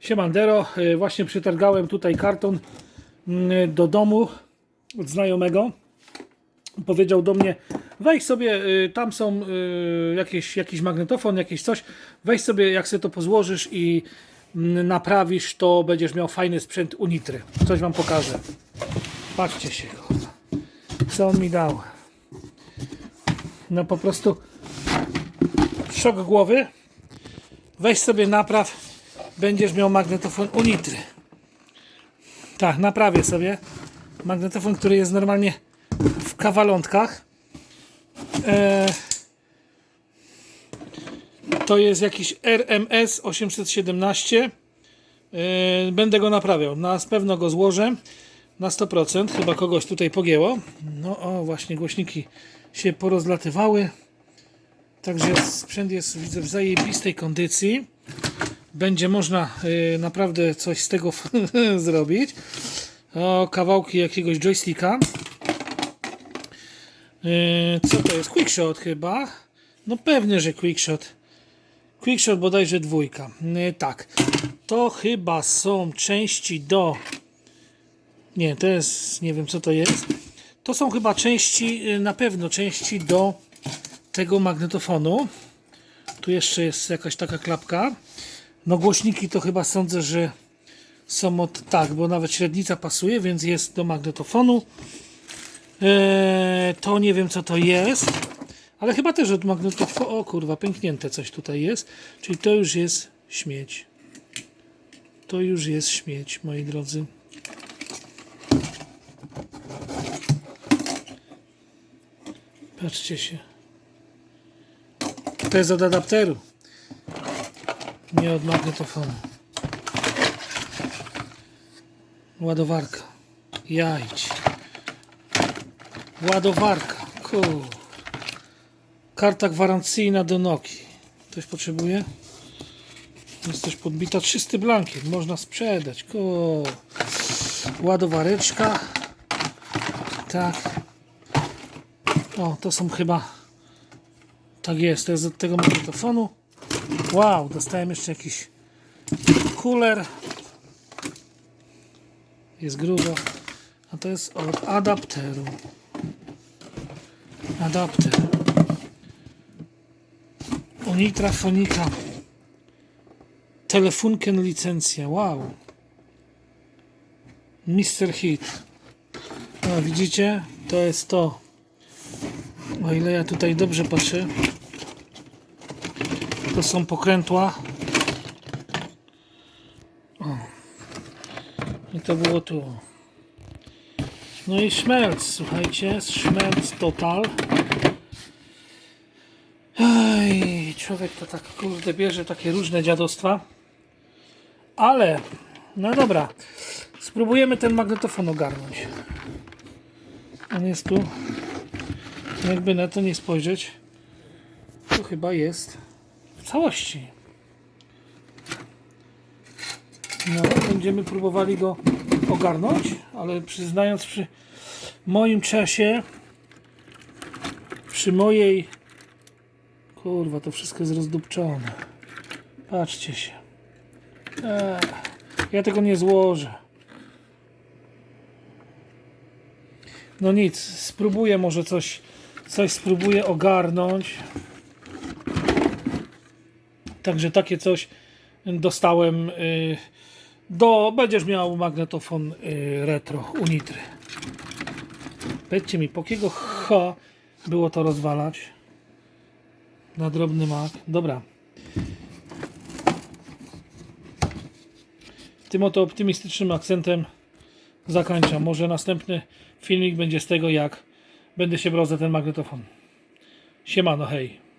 Siemandero, y, właśnie przetargałem tutaj karton mm, do domu od znajomego. Powiedział do mnie, weź sobie, y, tam są y, jakieś, jakiś magnetofon, jakieś coś, weź sobie, jak sobie to pozłożysz i mm, naprawisz, to będziesz miał fajny sprzęt Unitry. Coś wam pokażę. Patrzcie się, co on mi dał. No po prostu szok głowy. Weź sobie napraw, będziesz miał magnetofon Unitry. Tak, naprawię sobie magnetofon, który jest normalnie w kawalątkach. E, to jest jakiś RMS 817. E, będę go naprawiał. Na pewno go złożę na 100%. Chyba kogoś tutaj pogięło. No o, właśnie głośniki się porozlatywały. Także sprzęt jest widzę w zajebistej kondycji. Będzie można y, naprawdę coś z tego zrobić. O, kawałki jakiegoś joysticka. Y, co to jest? Quickshot chyba. No pewnie, że quickshot. Quickshot bodajże dwójka. Y, tak. To chyba są części do... Nie, to jest... Nie wiem co to jest. To są chyba części, na pewno części do tego magnetofonu. Tu jeszcze jest jakaś taka klapka. No głośniki to chyba sądzę, że są od tak, bo nawet średnica pasuje, więc jest do magnetofonu. Eee, to nie wiem co to jest, ale chyba też od magnetofonu. O kurwa, pęknięte coś tutaj jest. Czyli to już jest śmieć. To już jest śmieć, moi drodzy. Patrzcie się. To jest od adapteru. Nie od magnetofonu. Ładowarka. Jajdź. Ładowarka. Kur. Karta gwarancyjna do Noki. Ktoś potrzebuje? Jest też podbita czysty blankiet. Można sprzedać. Kur. Ładowareczka. Tak. O, to są chyba. Tak jest, to jest od tego magnetofonu. Wow, dostałem jeszcze jakiś cooler. Jest grubo. A to jest od adapteru. Adapter. Unitra Fonika. Telefunken licencja. Wow. Mr. Hit. No, widzicie? To jest to. O ile ja tutaj dobrze patrzę. To są pokrętła. O. I to było tu. No i szmelc, słuchajcie, szmelc total. Ej, człowiek to tak kurde bierze takie różne dziadostwa. Ale, no dobra, spróbujemy ten magnetofon ogarnąć. On jest tu. Jakby na to nie spojrzeć, to chyba jest w całości. No, będziemy próbowali go ogarnąć, ale przyznając przy moim czasie, przy mojej kurwa, to wszystko jest rozdupczone. Patrzcie się. Eee, ja tego nie złożę. No nic, spróbuję może coś, coś spróbuję ogarnąć. Także takie coś dostałem y, do, będziesz miał magnetofon y, retro Unitry. Powiedzcie mi, po jakiego H było to rozwalać? Na drobny mak. Dobra. Tym oto optymistycznym akcentem zakończam. Może następny filmik będzie z tego, jak będę się brał za ten magnetofon. Siemano, hej.